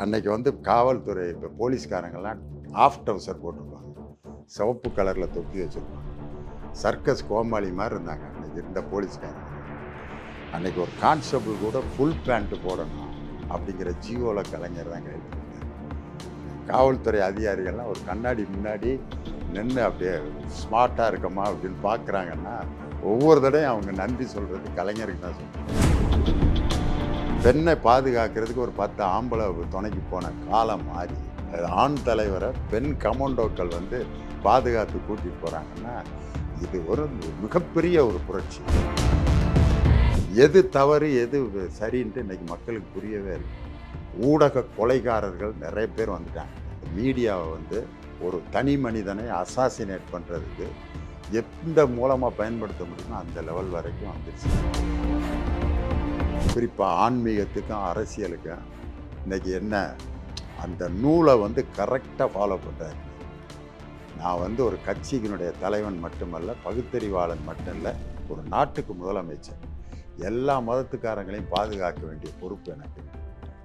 அன்னைக்கு வந்து காவல்துறை இப்போ போலீஸ்காரங்கெல்லாம் ஆஃப் டவுசர் போட்டிருப்பாங்க. சிவப்பு கலரில் தொப்பி வச்சுருப்பாங்க. சர்க்கஸ் கோமாளி மாதிரி இருந்தாங்க அன்னைக்கு இருந்த போலீஸ்காரங்க. அன்னைக்கு ஒரு கான்ஸ்டபிள் கூட ஃபுல் பேண்ட் போடணும் அப்படிங்கிற ஜியோவில் கலைஞர் தான் கைது காவல்துறை அதிகாரிகள்லாம் ஒரு கண்ணாடி முன்னாடி நின்று அப்படியே ஸ்மார்ட்டாக இருக்கமா அப்படின்னு பார்க்குறாங்கன்னா ஒவ்வொரு தடையும் அவங்க நன்றி சொல்கிறது கலைஞருக்கு தான் சொல்லுவாங்க பெண்ணை பாதுகாக்கிறதுக்கு ஒரு பத்து ஆம்பளை துணைக்கு போன காலம் மாறி அது ஆண் தலைவரை பெண் கமாண்டோக்கள் வந்து பாதுகாத்து கூட்டிட்டு போகிறாங்கன்னா இது ஒரு மிகப்பெரிய ஒரு புரட்சி. எது தவறு எது சரின்ட்டு இன்னைக்கு மக்களுக்கு புரியவே இருக்கு ஊடக கொலைகாரர்கள் நிறைய பேர் வந்துட்டாங்க. மீடியாவை வந்து ஒரு தனி மனிதனை அசாசினேட் பண்ணுறதுக்கு எந்த மூலமாக பயன்படுத்த முடியுமோ அந்த லெவல் வரைக்கும் வந்துருச்சு. குறிப்பாக ஆன்மீகத்துக்கும் அரசியலுக்கும் இன்றைக்கி என்ன? அந்த நூலை வந்து கரெக்டாக ஃபாலோ பண்ணுறாரு நான் வந்து ஒரு கட்சியினுடைய தலைவன் மட்டுமல்ல பகுத்தறிவாளன் மட்டும் இல்லை ஒரு நாட்டுக்கு முதலமைச்சர். எல்லா மதத்துக்காரங்களையும் பாதுகாக்க வேண்டிய பொறுப்பு எனக்கு.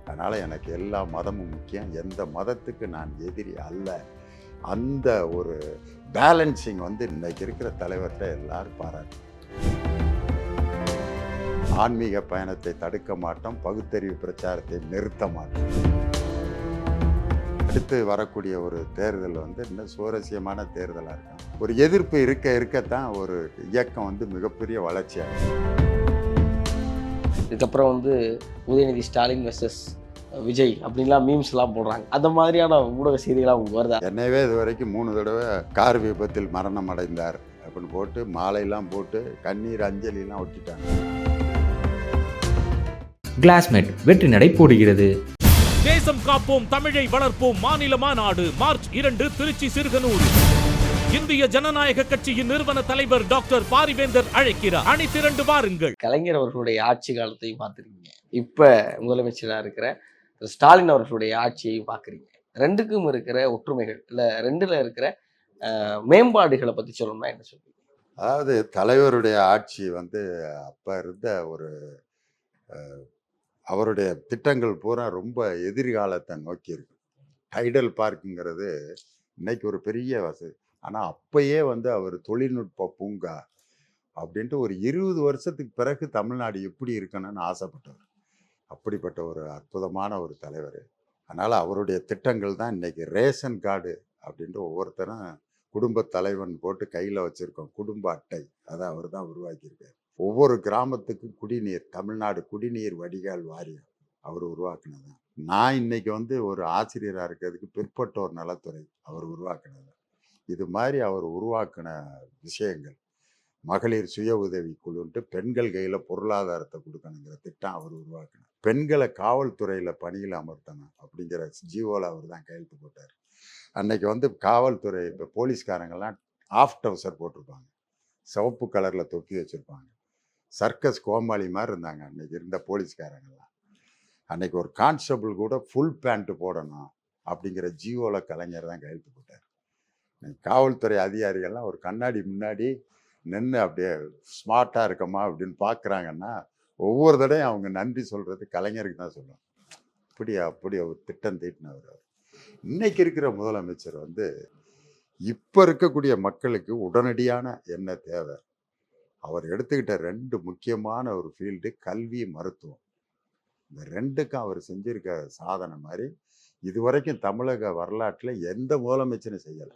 அதனால் எனக்கு எல்லா மதமும் முக்கியம். எந்த மதத்துக்கு நான் எதிரி அல்ல. அந்த ஒரு பேலன்சிங் வந்து இன்றைக்கி இருக்கிற தலைவர்கிட்ட எல்லோரும் பாராட்டு. ஆன்மீக பயணத்தை தடுக்க மாட்டோம் பகுத்தறிவு பிரச்சாரத்தை நிறுத்த மாட்டோம். அடுத்து வரக்கூடிய ஒரு தேர்தல் வந்து இன்னும் சுவாரஸ்யமான தேர்தலாக இருக்கும். ஒரு எதிர்ப்பு இருக்க இருக்கத்தான் ஒரு இயக்கம் வந்து மிகப்பெரிய வளர்ச்சி அடையும் இதுக்கப்புறம் வந்து உதயநிதி ஸ்டாலின் வெர்சஸ் விஜய் அப்படின்லாம் மீம்ஸ்லாம் போடுறாங்க. அந்த மாதிரியான ஊடக செய்திகளாக உங்களுக்கு வருதா? என்னவே இது வரைக்கும் மூணு தடவை கார் விபத்தில் மரணம் அடைந்தார் அப்படின்னு போட்டு மாலையெல்லாம் போட்டு கண்ணீர் அஞ்சலிலாம் ஒட்டிட்டாங்க. கிளாஸ்மேட் வெற்றி நடை போடுகிறது. தேசம் காப்போம் தமிழை வளர்ப்போம் மாநில மாநாடு மார்ச் இரண்டு திருச்சி சிறுகனூர். இந்திய ஜனநாயக கட்சியின் நிறுவன தலைவர் டாக்டர் பாரிவேந்தர் அழைக்கிறார். அணி திரண்டு வாருங்கள். கலைஞர் அவர்களுடைய ஆட்சி காலத்தையும் பார்த்துருக்கீங்க. இப்போ முதலமைச்சராக இருக்கிற ஸ்டாலின் அவர்களுடைய ஆட்சியையும் பார்க்குறீங்க. ரெண்டுக்கும் இருக்கிற ஒற்றுமைகள் இல்லை ரெண்டில் இருக்கிற மேம்பாடுகளை பற்றி சொல்லணும்னா என்ன சொல்றீங்க? அதாவது தலைவருடைய ஆட்சி வந்து அப்போ இருந்த ஒரு அவருடைய திட்டங்கள் பூரா ரொம்ப எதிர்காலத்தை நோக்கி இருக்கு. டைடல் பார்க்குங்கிறது இன்னைக்கு ஒரு பெரிய வசதி. ஆனால் அப்பயே வந்து அவர் தொழில்நுட்ப பூங்கா அப்படின்ட்டு ஒரு இருபது வருஷத்துக்கு பிறகு தமிழ்நாடு எப்படி இருக்கணும்னு ஆசைப்பட்டவர். அப்படிப்பட்ட ஒரு அற்புதமான ஒரு தலைவர். அதனால் அவருடைய திட்டங்கள் தான் இன்றைக்கி ரேஷன் கார்டு அப்படின்ட்டு ஒவ்வொருத்தரும் குடும்ப தலைவன் போட்டு கையில் வச்சுருக்கோம். குடும்ப அட்டை. அதை அவர் தான் உருவாக்கியிருக்கார். ஒவ்வொரு கிராமத்துக்கும் குடிநீர் தமிழ்நாடு குடிநீர் வடிகால் வாரியம் அவர் உருவாக்குனது. நான் இன்னைக்கு வந்து ஒரு ஆசிரியராக இருக்கிறதுக்கு பிற்பட்டோர் நலத்துறை அவர் உருவாக்குனது. இது மாதிரி அவர் உருவாக்கின விஷயங்கள் மகளிர் சுய உதவி குழுன்ட்டு பெண்கள் கையில் பொருளாதாரத்தை கொடுக்கணுங்கிற திட்டம் அவர் உருவாக்கினார். பெண்களை காவல்துறையில் பணியில் அமர்த்தணும் அப்படிங்கிற ஜீவோவில் அவர் தான் கையெழுத்து போட்டார். அன்னைக்கு வந்து காவல்துறை இப்போ போலீஸ்காரங்கள்லாம் ஆஃப்ட் ஹவுசர் போட்டிருப்பாங்க. சிவப்பு கலரில் தொப்பி வச்சுருப்பாங்க. சர்க்கஸ் கோமாளி மாதிரி இருந்தாங்க அன்னைக்கு இருந்த போலீஸ்காரங்கெல்லாம் அன்னைக்கு ஒரு கான்ஸ்டபிள் கூட ஃபுல் பேண்ட் போடணும் அப்படிங்கிற ஜியோவில் கலைஞர் தான் கையெழுத்து போட்டார். இன்னைக்கு காவல்துறை அதிகாரிகள்லாம் ஒரு கண்ணாடி முன்னாடி நின்று அப்படியே ஸ்மார்ட்டாக இருக்கமா அப்படின்னு பார்க்குறாங்கன்னா ஒவ்வொரு தடையும் அவங்க நன்றி சொல்கிறது கலைஞருக்கு தான் சொல்லுவோம் இப்படி அப்படி அவர் திட்டம் தீட்டினவர் அவர். இன்னைக்கு இருக்கிற முதலமைச்சர் வந்து இப்போ இருக்கக்கூடிய மக்களுக்கு உடனடியான என்ன தேவை? அவர் எடுத்துக்கிட்ட ரெண்டு முக்கியமான ஒரு ஃபீல்டு கல்வி மருத்துவம். இந்த ரெண்டுக்கும் அவர் செஞ்சிருக்க சாதனை மாதிரி இதுவரைக்கும் தமிழக வரலாற்றில் எந்த முதலமைச்சரும் செய்யலை.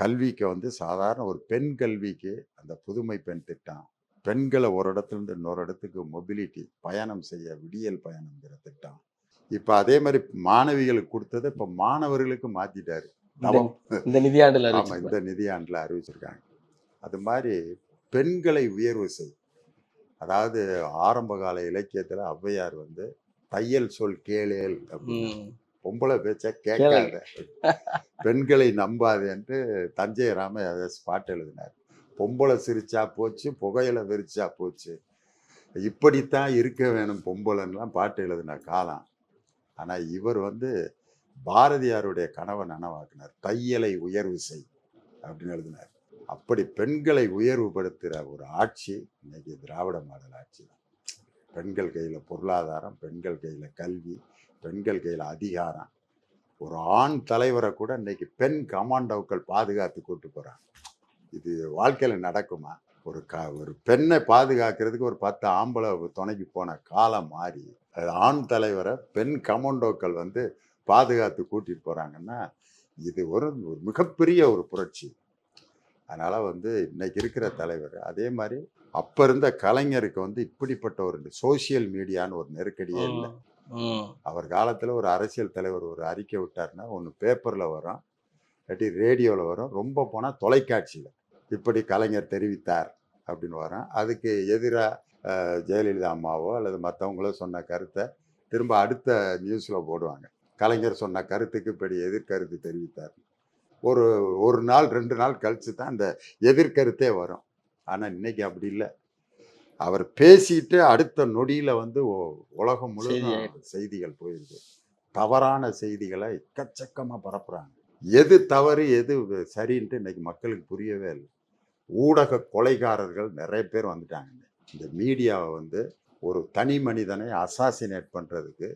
கல்விக்கு வந்து சாதாரண ஒரு பெண் கல்விக்கு அந்த புதுமை பெண் திட்டம் பெண்களை ஒரு இடத்துலேருந்து இன்னொரு இடத்துக்கு மொபிலிட்டி பயணம் செய்ய விடியல் பயணம்ங்கிற திட்டம். இப்போ அதே மாதிரி மாணவிகளுக்கு கொடுத்ததை இப்போ மாணவர்களுக்கு மாற்றிட்டாரு இந்த நிதியாண்டில் ஆமாம். இந்த நிதியாண்டில் அறிவிச்சிருக்காங்க. அது மாதிரி பெண்களை உயர்வு செய் அதாவது ஆரம்ப கால இலக்கியத்தில் ஔவையார் வந்து தையல் சொல் கேளேல் அப்படின்னு. பொம்பளை பேச்ச கேட்காத. பெண்களை நம்பாதேன்ட்டு தஞ்சை ராம ஸ்பாட் எழுதினார். பொம்பளை சிரிச்சா போச்சு புகையில விரிச்சா போச்சு. இப்படித்தான் இருக்க வேணும் பொம்பளைன்னுலாம் பாட்டு எழுதின காலம் ஆனால் இவர் வந்து பாரதியாருடைய கனவை நனவாக்கினார். தையலை உயர்வு செய் அப்படின்னு எழுதினார். அப்படி பெண்களை உயர்வுபடுத்துகிற ஒரு ஆட்சி இன்னைக்கு திராவிட மாடல் ஆட்சி தான். பெண்கள் கையில் பொருளாதாரம் பெண்கள் கையில் கல்வி பெண்கள் கையில் அதிகாரம். ஒரு ஆண் தலைவரை கூட இன்னைக்கு பெண் கமாண்டோக்கள் பாதுகாத்து கூட்டு போகிறாங்க இது வாழ்க்கையில் நடக்குமா? ஒரு க ஒரு பெண்ணை பாதுகாக்கிறதுக்கு ஒரு பத்து ஆம்பளை துணைக்கு போன காலம் மாறி அது ஆண் தலைவரை பெண் கமாண்டோக்கள் வந்து பாதுகாத்து கூட்டிட்டு போகிறாங்கன்னா இது ஒரு ஒரு மிகப்பெரிய ஒரு புரட்சி. அதனால் வந்து இன்னைக்கு இருக்கிற தலைவர் அதே மாதிரி அப்போ இருந்த கலைஞருக்கு வந்து இப்படிப்பட்ட ஒரு சோஷியல் மீடியான்னு ஒரு நெருக்கடியே இல்லை. அவர் காலத்தில் ஒரு அரசியல் தலைவர் ஒரு அறிக்கை விட்டாருன்னா ஒன்று பேப்பரில் வரும் இல்லாட்டி ரேடியோவில் வரும் ரொம்ப போனால் தொலைக்காட்சியில். இப்படி கலைஞர் தெரிவித்தார் அப்படின்னு வரும். அதுக்கு எதிராக ஜெயலலிதா அம்மாவோ அல்லது மற்றவங்களோ சொன்ன கருத்தை திரும்ப அடுத்த நியூஸில் போடுவாங்க. கலைஞர் சொன்ன கருத்துக்கு இப்படி எதிர்கருத்து தெரிவித்தார். ஒரு ஒரு நாள் ரெண்டு நாள் கழிச்சு தான் அந்த எதிர்கருத்தே வரும். ஆனால் இன்னைக்கு அப்படி இல்லை. அவர் பேசிட்டு அடுத்த நொடியில் வந்து உலகம் முழுவதும். செய்திகள் போயிருக்கு. தவறான செய்திகளை எக்கச்சக்கமாக பரப்புறாங்க. எது தவறு எது சரின்ட்டு இன்னைக்கு மக்களுக்கு புரியவே இல்லை. ஊடக கொலைகாரர்கள் நிறைய பேர் வந்துட்டாங்க. இந்த மீடியாவை வந்து ஒரு தனி மனிதனை அசாசினேட் பண்ணுறதுக்கு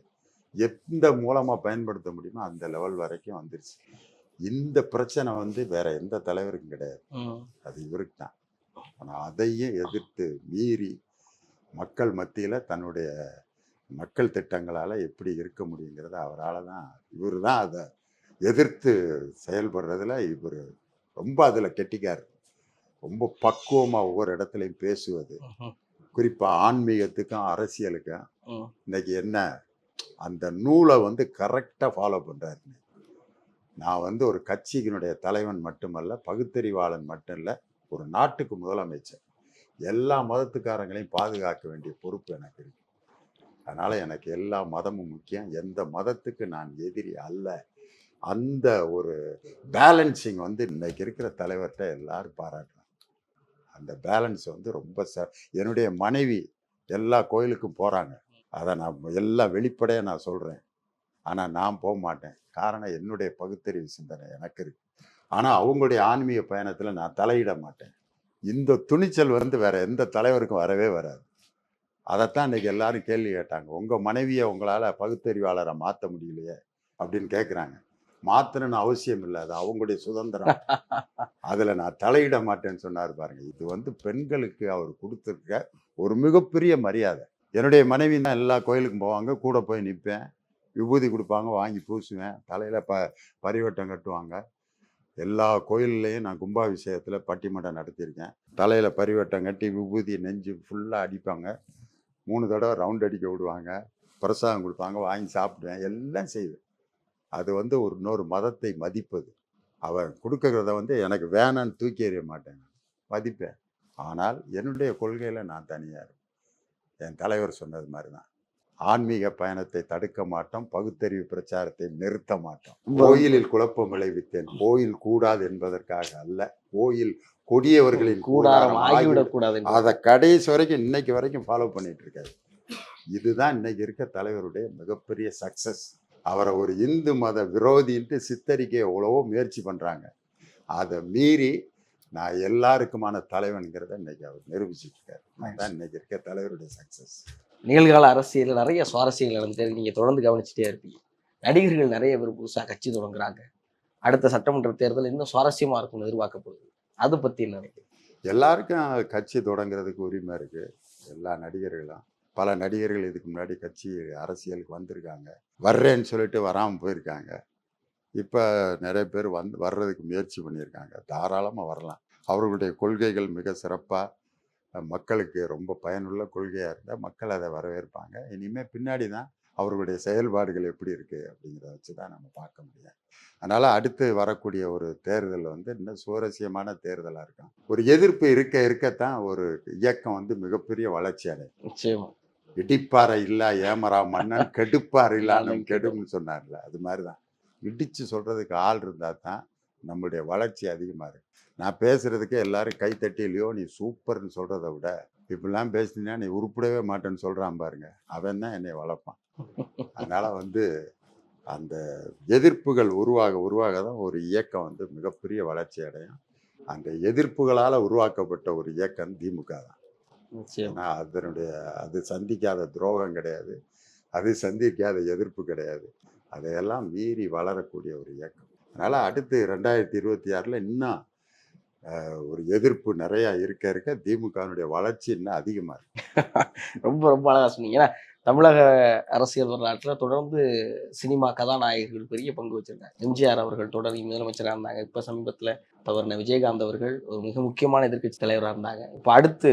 எந்த மூலமாக பயன்படுத்த முடியுமோ அந்த லெவல் வரைக்கும் வந்துருச்சு. இந்த பிரச்சனை வந்து வேற எந்த தலைவருக்கும் கிடையாது. அது இவருக்கு தான் ஆனால் அதையும் எதிர்த்து மீறி மக்கள் மத்தியில் தன்னுடைய மக்கள் திட்டங்களால் எப்படி இருக்க முடியுங்கிறத அவரால் தான் இவர் தான் அதை எதிர்த்து செயல்படுறதுல இவர் ரொம்ப அதில் கெட்டிக்கார் ரொம்ப பக்குவமாக ஒவ்வொரு இடத்துலையும் பேசுவது. குறிப்பாக ஆன்மீகத்துக்கும் அரசியலுக்கும். இன்னைக்கு என்ன அந்த நூலை வந்து கரெக்டாக ஃபாலோ பண்ணுறாரு நான் வந்து ஒரு கட்சியினுடைய தலைவன் மட்டுமல்ல பகுத்தறிவாளன் மட்டும் இல்லை ஒரு நாட்டுக்கு முதலமைச்சர். எல்லா மதத்துக்காரங்களையும் பாதுகாக்க வேண்டிய பொறுப்பு எனக்கு இருக்கு. அதனால எனக்கு எல்லா மதமும் முக்கியம். எந்த மதத்துக்கு நான் எதிரி அல்ல. அந்த ஒரு பேலன்சிங் வந்து இன்னைக்கு இருக்கிற தலைவர்கிட்ட எல்லாரும் பாராட்டுறாங்க. அந்த பேலன்ஸ் வந்து ரொம்ப ச என்னுடைய மனைவி எல்லா கோயிலுக்கும் போகிறாங்க அதை நான் எல்லாம் வெளிப்படையாக நான் சொல்கிறேன் ஆனால் நான் போக மாட்டேன். காரணம் என்னுடைய பகுத்தறிவு சிந்தனை எனக்கு இருக்கு. ஆனால் அவங்களுடைய ஆன்மீக பயணத்தில் நான் தலையிட மாட்டேன். இந்த துணிச்சல் வந்து வேற எந்த தலைவருக்கும் வரவே வராது. அதைத்தான் இன்னைக்கு எல்லாரும் கேள்வி கேட்டாங்க. உங்கள் மனைவியை உங்களால் பகுத்தறிவாளரை மாற்ற முடியலையே? அப்படின்னு கேட்குறாங்க மாற்றணும்னு அவசியம் இல்லை. அது அவங்களுடைய சுதந்திரம். அதில் நான் தலையிட மாட்டேன்னு சொன்னார் பாருங்க. இது வந்து பெண்களுக்கு அவர் கொடுத்துருக்க ஒரு மிகப்பெரிய மரியாதை. என்னுடைய மனைவி தான் எல்லா கோயிலுக்கும் போவாங்க. கூட போய் நிற்பேன் விபூதி கொடுப்பாங்க வாங்கி பூசுவேன். தலையில் ப பரிவட்டம் கட்டுவாங்க. எல்லா கோயில்லையும் நான் கும்பாபிஷேகத்தில் பட்டிமன்றம் நடத்தியிருக்கேன். தலையில் பரிவட்டம் கட்டி விபூதி நெஞ்சு ஃபுல்லாக அடிப்பாங்க. மூணு தடவை ரவுண்ட் அடிக்க விடுவாங்க. பிரசாதம் கொடுப்பாங்க வாங்கி சாப்பிடுவேன். எல்லாம் செய்வேன். அது வந்து ஒரு இன்னொரு மதத்தை மதிப்பது. அவன் கொடுக்கறத வந்து எனக்கு வேணான்னு தூக்கி எறிய மாட்டேன் மதிப்பேன். ஆனால் என்னுடைய கொள்கையில் நான் தனியாக என் தலைவர் சொன்னது மாதிரி தான் ஆன்மீக பயணத்தை தடுக்க மாட்டோம் பகுத்தறிவு பிரச்சாரத்தை நிறுத்த மாட்டோம். கோயிலில் குழப்பம் விளைவித்தேன். கோயில் கூடாது என்பதற்காக அல்ல. கோயில் கொடியவர்களின் கூடாரம் கூடாரம் ஆகிவிடும். ஆகிவிடக் கூடாது என்று. அதை கடைசி வரைக்கும் இன்னைக்கு வரைக்கும் ஃபாலோ பண்ணிட்டு இருக்காரு இதுதான் இன்னைக்கு இருக்க தலைவருடைய மிகப்பெரிய சக்சஸ் அவரை ஒரு இந்து மத விரோதின்ட்டு சித்தரிக்க எவ்வளவோ முயற்சி பண்றாங்க. அதை மீறி நான் எல்லாருக்குமான தலைவன்கிறத இன்னைக்கு அவர் நிரூபிச்சிட்டு இருக்காரு. அதுதான் இன்னைக்கு இருக்க தலைவருடைய சக்சஸ் நிகழ்கால அரசியல் நிறைய சுவாரஸ்யங்கள் நடந்துட்டு நீங்கள் தொடர்ந்து கவனிச்சுட்டே இருப்பீங்க. நடிகர்கள் நிறைய பேர் புதுசாக கட்சி தொடங்குறாங்க. அடுத்த சட்டமன்ற தேர்தல் இன்னும் சுவாரஸ்யமாக இருக்கும்னு எதிர்பார்க்கப்படுது. அதை பற்றி என்ன எல்லாருக்கும் கட்சி தொடங்குறதுக்கு உரிமை இருக்குது எல்லா நடிகர்களும் பல நடிகர்கள் இதுக்கு முன்னாடி கட்சி அரசியலுக்கு வந்திருக்காங்க. வர்றேன்னு சொல்லிட்டு வராமல் போயிருக்காங்க. இப்போ நிறைய பேர் வந்து வர்றதுக்கு முயற்சி பண்ணியிருக்காங்க. தாராளமாக வரலாம். அவர்களுடைய கொள்கைகள் மிக சிறப்பாக மக்களுக்கு ரொம்ப பயனுள்ள கொள்கையாக இருந்தால் மக்கள் அதை வரவேற்பாங்க. இனிமேல் பின்னாடி தான் அவர்களுடைய செயல்பாடுகள் எப்படி இருக்குது அப்படிங்கிறத வச்சு தான் நம்ம பார்க்க முடியும். அதனால் அடுத்து வரக்கூடிய ஒரு தேர்தல் வந்து இன்னும் சுவாரஸ்யமான தேர்தலாக இருக்கும். ஒரு எதிர்ப்பு இருக்க இருக்கத்தான் ஒரு இயக்கம் வந்து மிகப்பெரிய வளர்ச்சி அடையும். நிச்சயமா. இடிப்பாறை இல்லா ஏமரா மன்னன் கெடுப்பாறை இல்லாமல் கெடும்னு சொன்னார்ல. அது மாதிரி தான். இடித்து சொல்கிறதுக்கு ஆள் இருந்தால் தான் நம்மளுடைய வளர்ச்சி அதிகமாக இருக்கு. நான் பேசுகிறதுக்கு எல்லாரும் கைத்தட்டிலையோ நீ சூப்பர்னு சொல்கிறத விட இப்படிலாம் பேசினீங்கன்னா நீ உருப்படவே மாட்டேன்னு சொல்கிறான் பாருங்க. அவன் தான் என்னை வளர்ப்பான். அதனால் வந்து அந்த எதிர்ப்புகள் உருவாக உருவாக தான் ஒரு இயக்கம் வந்து மிகப்பெரிய வளர்ச்சி அடையும். அந்த எதிர்ப்புகளால் உருவாக்கப்பட்ட ஒரு இயக்கம் திமுக தான். ஏன்னா அதனுடைய அது சந்திக்காத துரோகம் கிடையாது. அது சந்திக்காத எதிர்ப்பு கிடையாது. அதையெல்லாம் மீறி வளரக்கூடிய ஒரு இயக்கம். அதனால் அடுத்து ரெண்டாயிரத்தி இருபத்தி ஆறில் இன்னும் ஒரு எதிர்ப்பு நிறையா இருக்க இருக்க திமுகனுடைய வளர்ச்சி இன்னும் அதிகமாக இருக்கு. ரொம்ப ரொம்ப அழகா சொன்னீங்க. ஏன்னா தமிழக அரசியல் வரலாற்றில் தொடர்ந்து சினிமா கதாநாயகர்கள் பெரிய பங்கு வச்சிருந்தாங்க. எம்ஜிஆர் அவர்கள் தொடர் முதலமைச்சராக இருந்தாங்க. இப்போ சமீபத்தில் தவறின விஜயகாந்த் அவர்கள் ஒரு மிக முக்கியமான எதிர்க்கட்சி தலைவராக இருந்தாங்க. இப்போ அடுத்து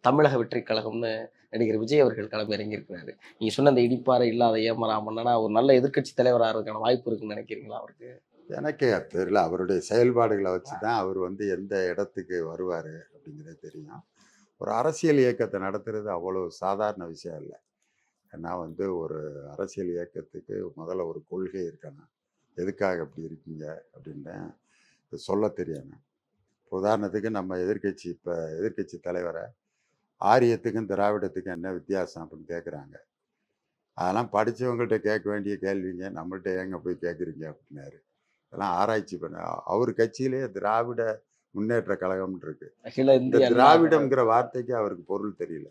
தமிழக வெற்றி கழகம்னு நடிகர் விஜய் அவர்கள் களம் இறங்கியிருக்கிறாரு நீங்கள் சொன்ன அந்த இடிப்பாறை இல்லாத ஏமராமன்னா ஒரு நல்ல எதிர்க்கட்சி தலைவராக இருக்கான வாய்ப்பு இருக்குன்னு நினைக்கிறீங்களா அவருக்கு? எனக்கு தெரியல. அவருடைய செயல்பாடுகளை வச்சு தான் அவர் வந்து எந்த இடத்துக்கு வருவார் அப்படிங்கிறது தெரியும். ஒரு அரசியல் இயக்கத்தை நடத்துறது அவ்வளோ சாதாரண விஷயம் இல்லை. ஏன்னா வந்து ஒரு அரசியல் இயக்கத்துக்கு முதல்ல ஒரு கொள்கை இருக்கணும். எதுக்காக அப்படி இருக்கீங்க அப்படின்னு இது சொல்ல தெரியணும் உதாரணத்துக்கு நம்ம எதிர்க்கட்சி இப்போ எதிர்க்கட்சி தலைவரை ஆரியத்துக்கும் திராவிடத்துக்கும் என்ன வித்தியாசம் அப்படின்னு கேட்குறாங்க அதெல்லாம் படித்தவங்கள்ட்ட கேட்க வேண்டிய கேள்விங்க. நம்மள்ட்ட ஏங்க போய் கேட்குறீங்க அப்படின்னாரு. அதெல்லாம் ஆராய்ச்சி பண்ண. அவர் கட்சியிலே திராவிட முன்னேற்ற கழகம்னு இருக்கு இந்த திராவிடம்ங்கிற வார்த்தைக்கு அவருக்கு பொருள் தெரியல.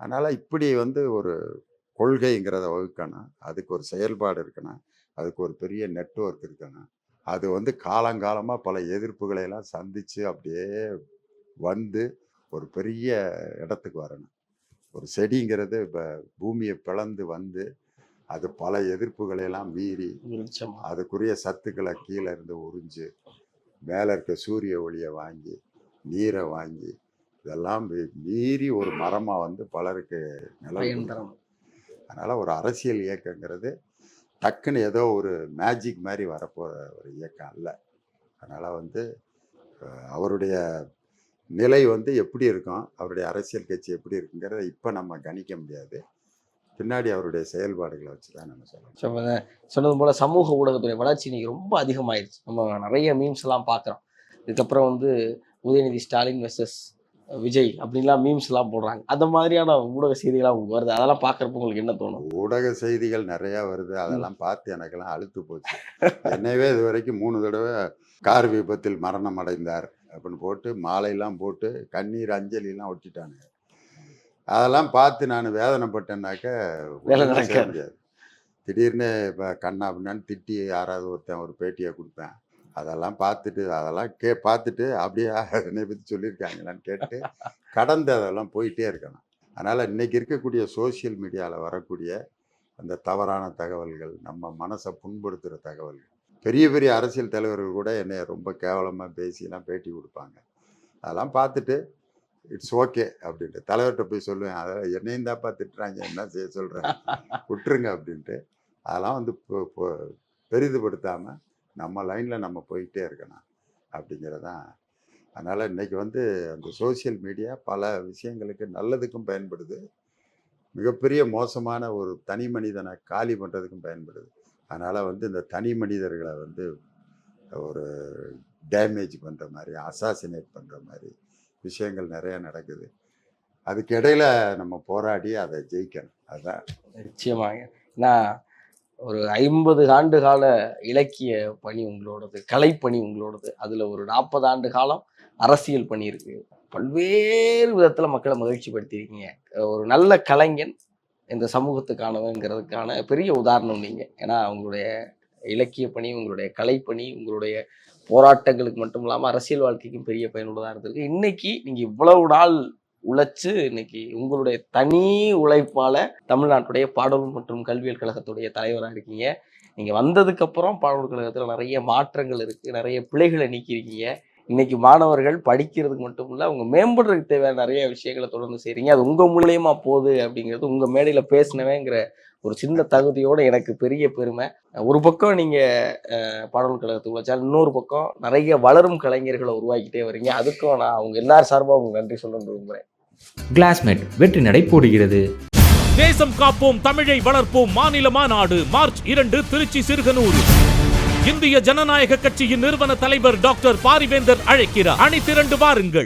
அதனால இப்படி வந்து ஒரு கொள்கைங்கிறத வகுக்கணும். அதுக்கு ஒரு செயல்பாடு இருக்கணும். அதுக்கு ஒரு பெரிய நெட்வொர்க் இருக்கணும். அது வந்து காலங்காலமாக பல எதிர்ப்புகளை எல்லாம் சந்திச்சு அப்படியே வந்து ஒரு பெரிய இடத்துக்கு வரணும். ஒரு செடிங்கிறது இப்போ பூமியை பிளந்து வந்து அது பல எதிர்ப்புகளை எல்லாம் மீறி அதுக்குரிய சத்துக்களை கீழே இருந்து உறிஞ்சு மேலே இருக்க சூரிய ஒளியை வாங்கி நீரை வாங்கி இதெல்லாம் மீறி ஒரு மரமாக வந்து பலருக்கு நிலம் அதனால் ஒரு அரசியல் இயக்கங்கிறது டக்குன்னு ஏதோ ஒரு மேஜிக் மாதிரி வரப்போகிற ஒரு இயக்கம் அல்ல. அதனால் வந்து அவருடைய நிலை வந்து எப்படி இருக்கும்? அவருடைய அரசியல் கட்சி எப்படி இருக்குங்கிறத இப்போ நம்ம கணிக்க முடியாது. பின்னாடி அவருடைய செயல்பாடுகளை வச்சு தான் நம்ம சொல்லணும் சொன்னது போல சமூக ஊடகத்துடைய வளர்ச்சி இன்னைக்கு ரொம்ப அதிகமாயிருச்சு. நம்ம நிறைய மீம்ஸ் எல்லாம் பார்க்குறோம். இதுக்கப்புறம் வந்து உதயநிதி ஸ்டாலின் வெர்சஸ் விஜய் அப்படின்லாம் மீம்ஸ் எல்லாம் போடுறாங்க. அந்த மாதிரியான ஊடக செய்திகளாக உங்களுக்கு வருது. அதெல்லாம் பார்க்குறப்ப உங்களுக்கு என்ன தோணும்? ஊடக செய்திகள் நிறையா வருது. அதெல்லாம் பார்த்து எனக்கெல்லாம் அழுத்து போச்சு. என்னையவே இது வரைக்கும் மூணு தடவை கார் விபத்தில் மரணம் அடைந்தார் அப்படின்னு போட்டு மாலையெல்லாம் போட்டு கண்ணீர் அஞ்சலிலாம் ஒட்டிட்டானுங்க. அதெல்லாம் பார்த்து நான் வேதனைப்பட்டேன்னாக்க. முடியாது. திடீர்னு இப்போ கண்ணா அப்படின்னு திட்டி யாராவது ஒருத்தன் ஒரு பேட்டியை கொடுப்பேன். அதெல்லாம் பார்த்துட்டு அதெல்லாம் கே பார்த்துட்டு அப்படியே என்னை பற்றி சொல்லியிருக்காங்களான்னு கேட்டு கடந்து அதெல்லாம் போயிட்டே இருக்கணும். அதனால் இன்னைக்கு இருக்கக்கூடிய சோஷியல் மீடியாவில் வரக்கூடிய அந்த தவறான தகவல்கள் நம்ம மனசை புண்படுத்துகிற தகவல்கள். பெரிய பெரிய அரசியல் தலைவர்கள் கூட என்னை ரொம்ப கேவலமாக பேசிலாம் பேட்டி கொடுப்பாங்க. அதெல்லாம் பார்த்துட்டு இட்ஸ் ஓகே அப்படின்ட்டு. தலைவர்கிட்ட போய் சொல்லுவேன் அதை என்னையும் தாப்பா திட்டுறாங்க என்ன செய்ய சொல்கிறேன் விட்டுருங்க அப்படின்ட்டு. அதெல்லாம் வந்து பெரிதுபடுத்தாமல் நம்ம லைனில் நம்ம போயிட்டே இருக்கணும் அப்படிங்கிறதான் அதனால் இன்னைக்கு வந்து அந்த சோஷியல் மீடியா பல விஷயங்களுக்கு நல்லதுக்கும் பயன்படுது. மிகப்பெரிய மோசமான ஒரு தனி மனிதனை காலி பண்ணுறதுக்கும் பயன்படுது. அதனால் வந்து இந்த தனி மனிதர்களை வந்து ஒரு டேமேஜ் பண்ணுற மாதிரி அசாசினேட் பண்ணுற மாதிரி விஷயங்கள் நிறையா நடக்குது. அதுக்கு இடையில நம்ம போராடி அதை ஜெயிக்கணும். அதுதான் நிச்சயமாக. ஏன்னா ஒரு ஐம்பது ஆண்டு கால இலக்கிய பணி உங்களோடது கலைப்பணி உங்களோடது. அதில் ஒரு நாற்பது ஆண்டு காலம் அரசியல் பணி இருக்குது பல்வேறு விதத்தில் மக்களை மகிழ்ச்சி படுத்தியிருக்கீங்க. ஒரு நல்ல கலைஞன் இந்த சமூகத்துக்கானவங்கிறதுக்கான பெரிய உதாரணம் நீங்கள் ஏன்னா உங்களுடைய இலக்கிய பணி உங்களுடைய கலைப்பணி உங்களுடைய போராட்டங்களுக்கு மட்டும் இல்லாமல் அரசியல் வாழ்க்கைக்கும் பெரிய பயனுள்ளதாக இருந்திருக்கு. இன்னைக்கு நீங்கள் இவ்வளவு நாள் உழைச்சு இன்னைக்கு உங்களுடைய தனி உழைப்பால் தமிழ்நாட்டுடைய பாடல் மற்றும் கல்வியல் கழகத்துடைய தலைவராக இருக்கீங்க. நீங்கள் வந்ததுக்கப்புறம் பாடல் கழகத்தில் நிறைய மாற்றங்கள் இருக்குது நிறைய பிழைகளை நீக்கியிருக்கீங்க. இன்னைக்கு மாணவர்கள் படிக்கிறதுக்கு மட்டும் இல்ல அவங்க மேம்படுறதுக்கு தேவையான நிறைய விஷயங்களை தொடர்ந்து செய்றீங்க. அது உங்க மூலியமா போகுது அப்படிங்கிறது உங்க மேடையில பேசினவேங்கிற ஒரு சின்ன தகுதியோட எனக்கு பெரிய பெருமை. ஒரு பக்கம் நீங்க அஹ், பாடல் கழகத்துக்கு உழைச்சால் இன்னொரு பக்கம் நிறைய வளரும் கலைஞர்களை உருவாக்கிட்டே வரீங்க. அதுக்கும் நான் அவங்க எல்லார் சார்பாக உங்களுக்கு நன்றி சொல்லணும்னு விரும்புகிறேன் கிளாஸ்மேட் வெற்றி நடை போடுகிறது. தேசம் காப்போம் தமிழை வளர்ப்போம் மாநில மாநாடு மார்ச் இரண்டு திருச்சி சிறுகனூர். இந்திய ஜனநாயக கட்சியின் நிறுவன தலைவர் டாக்டர் பாரிவேந்தர் அழைக்கிறார். அணி திரண்டு வாருங்கள்.